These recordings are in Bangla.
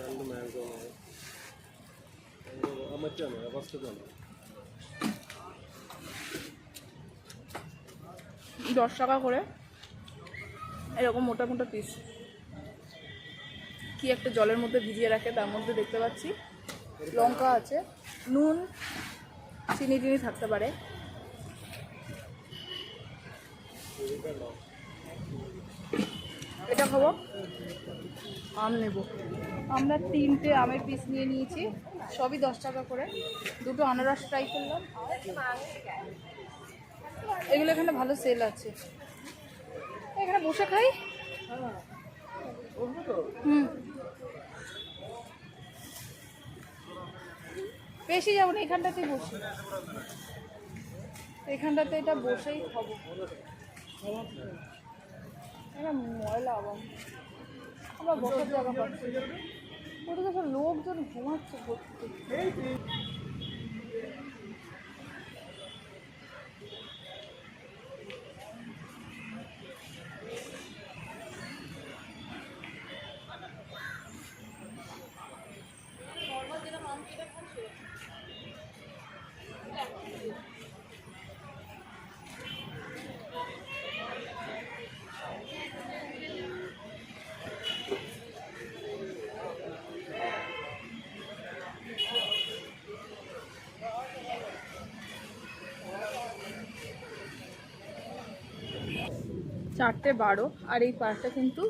രണ്ട് മാംഗോ മറ്റാണ് ഫസ്റ്റ് দশ টাকা করে এরকম মোটা মোটা পিস কি একটা জলের মধ্যে ভিজিয়ে রাখে তার মধ্যে দেখতে পাচ্ছি লঙ্কা আছে নুন চিনি টিনি থাকতে পারে এটা খাব? আম নেব। আমরা তিনটে আমের পিস নিয়ে নিয়েছি। সবই দশ টাকা করে। দুটো আনারস ট্রাই করলাম। এগুলো এখানে ভালো সেল আছে। এখানে বসে খাই। হুম। বেশি যাব না, এখানটাতেই বসি। এখানটাতে এটা বসেই খাব। ময়লা আবার আমরা বসার জায়গা পাচ্ছি। ওটা দেখো লোকজন ঘুমাচ্ছে চারটে বারো আর এই পার্কটা কিন্তু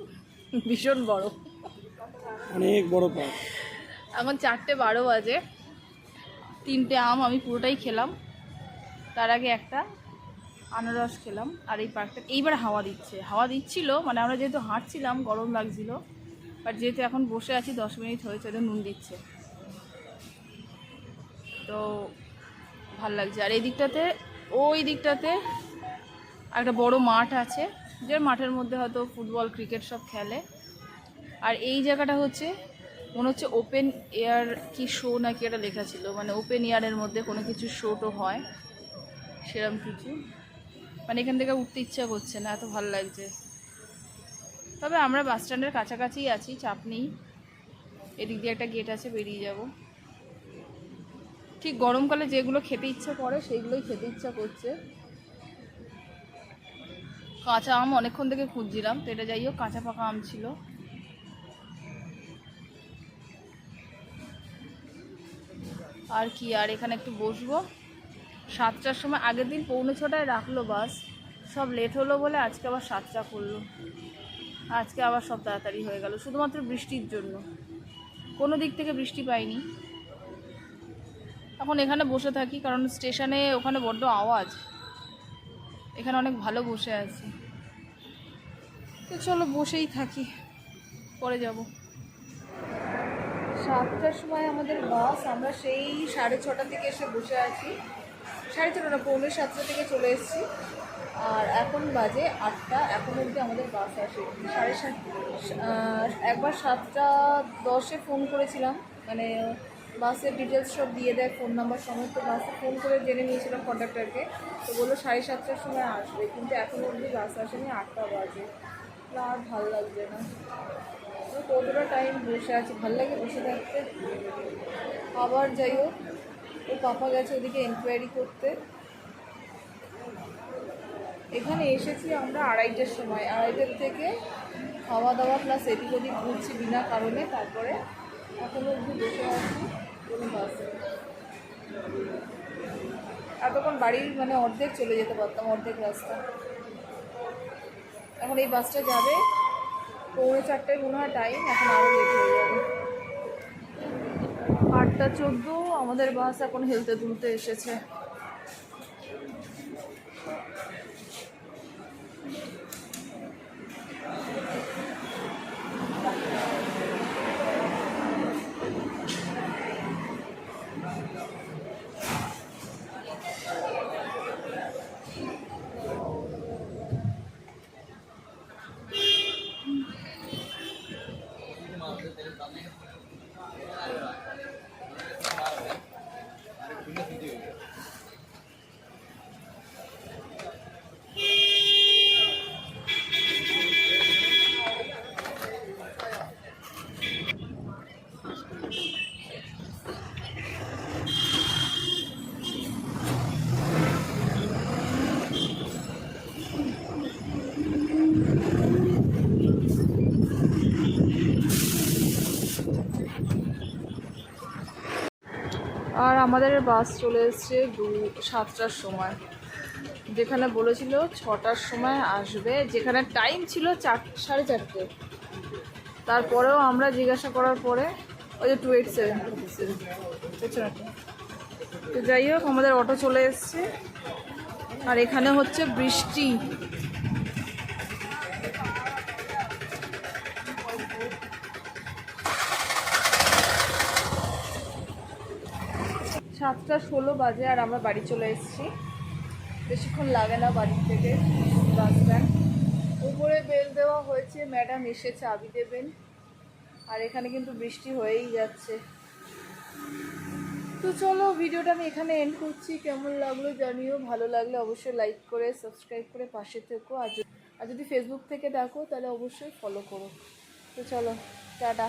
ভীষণ বড়। অনেক বড় পার্ক এখন চারটে বারো বাজে তিনটে আম আমি পুরোটাই খেলাম। তার আগে একটা আনারস খেলাম আর এই পার্কটা এইবার হাওয়া দিচ্ছে। হাওয়া দিচ্ছিল মানে আমরা যেহেতু হাঁটছিলাম গরম লাগছিল বাট যেহেতু এখন বসে আছি দশ মিনিট হয়েছে ওদের নুন দিচ্ছে। তো ভালো লাগছে। আর এই দিকটাতে ওই দিকটাতে একটা বড় মাঠ আছে। যে মাঠের মধ্যে হয়তো ফুটবল, ক্রিকেট সব খেলে। আর এই জায়গাটা হচ্ছে, মনে হচ্ছে ওপেন এয়ার কি শো নাকি এটা লেখা ছিল। মানে ওপেন এয়ারের মধ্যে কোনো কিছু শো টো হয়। সেরকম কিছু। মানে এখান থেকে উঠতে ইচ্ছা করছে না, এত ভালো লাগছে। তবে আমরা বাস স্ট্যান্ডের কাছাকাছিই আছি, চাপ নেই। এদিক দিয়ে একটা গেট আছে, বেরিয়ে যাব। ঠিক গরমকালে যেগুলো খেতে ইচ্ছা করে, সেইগুলোই খেতে ইচ্ছা করছে। কাঁচা আম অনেকক্ষণ থেকে খুঁজছিলাম, তো এটা যাই হোক, কাঁচা পাকা আম ছিল। আর কি, আর এখানে একটু বসবো। সাতটার সময়, আগের দিন পৌনে ছটায় রাখল বাস। সব লেট হলো বলে আজকে আবার সাতটা করল। আজকে আবার সব তাড়াতাড়ি হয়ে গেল, শুধুমাত্র বৃষ্টির জন্য। কোনো দিক থেকে বৃষ্টি পাইনি। এখন এখানে বসে থাকি, কারণ স্টেশনে ওখানে বড্ড আওয়াজ। এখানে অনেক ভালো বসে আছি। তো চলো বসেই থাকি, পরে যাব। সাতটার সময় আমাদের বাস, আমরা সেই সাড়ে ছটা থেকে এসে বসে আছি। সাড়ে ছটা না, পৌনে সাতটা থেকে চলে এসেছি। আর এখন বাজে আটটা, এখন অবধি আমাদের বাস আসে। সাড়ে সাত একবার সাতটা দশে ফোন করেছিলাম মানে বাসের ডিটেলস সব দিয়ে দেয় ফোন নাম্বার সমস্ত বাসে ফোন করে জেনে নিয়েছিলাম কন্ডাক্টরকে তো বলল সাড়ে সাতটার সময় আসবে কিন্তু এখন অবধি বাস আসেনি আটটা বাজে। না, আর ভালো লাগছে না। কতটা টাইম বসে আছি ভালো লাগে বসে থাকতে? আবার যাই হোক ও পাপা গেছে ওদিকে এনকোয়ারি করতে। এখানে এসেছি আমরা আড়াইটার সময় আড়াইটার থেকে খাওয়া দাওয়া প্লাস এদিক ওদিক ঘুরছি বিনা কারণে তারপরে এখনও অবধি বসে আছি। বাড়ির মানে অর্ধেক চলে যেতে পারতাম, অর্ধেক রাস্তা। এখন এই বাসটা যাবে, পৌনে চারটায় মনে হয় টাইম এখন আরও লেট হয়ে যাবে। আটটা চোদ্দ, আমাদের বাস এখন হেলতে তুলতে এসেছে। আর আমাদের বাস চলে এসছে দু সাতটার সময়। যেখানে বলেছিল ছটার সময় আসবে। যেখানে টাইম ছিল চার, সাড়ে চারটে। তারপরেও আমরা জিজ্ঞাসা করার পরে ওই যে টু এইট সেভেন তো যাই হোক, আমাদের অটো চলে এসছে। আর এখানে হচ্ছে বৃষ্টি। সাতটা ষোলো বাজে আর আমরা বাড়ি চলে এসেছি। বেশিক্ষণ লাগে না বাড়ি থেকে, বাস স্ট্যান্ড। উপরে বেল দেওয়া হয়েছে, ম্যাডাম এসে চাবি দেবেন। আর এখানে কিন্তু বৃষ্টি হয়েই যাচ্ছে। তো চলো ভিডিওটা আমি এখানে এন্ড করছি। কেমন লাগল জানিও, ভালো লাগলে অবশ্যই লাইক করে সাবস্ক্রাইব করে পাশে থেকো। আর আর যদি ফেসবুক থেকে দেখো, তাহলে অবশ্যই ফলো করো। তো চলো, টাটা।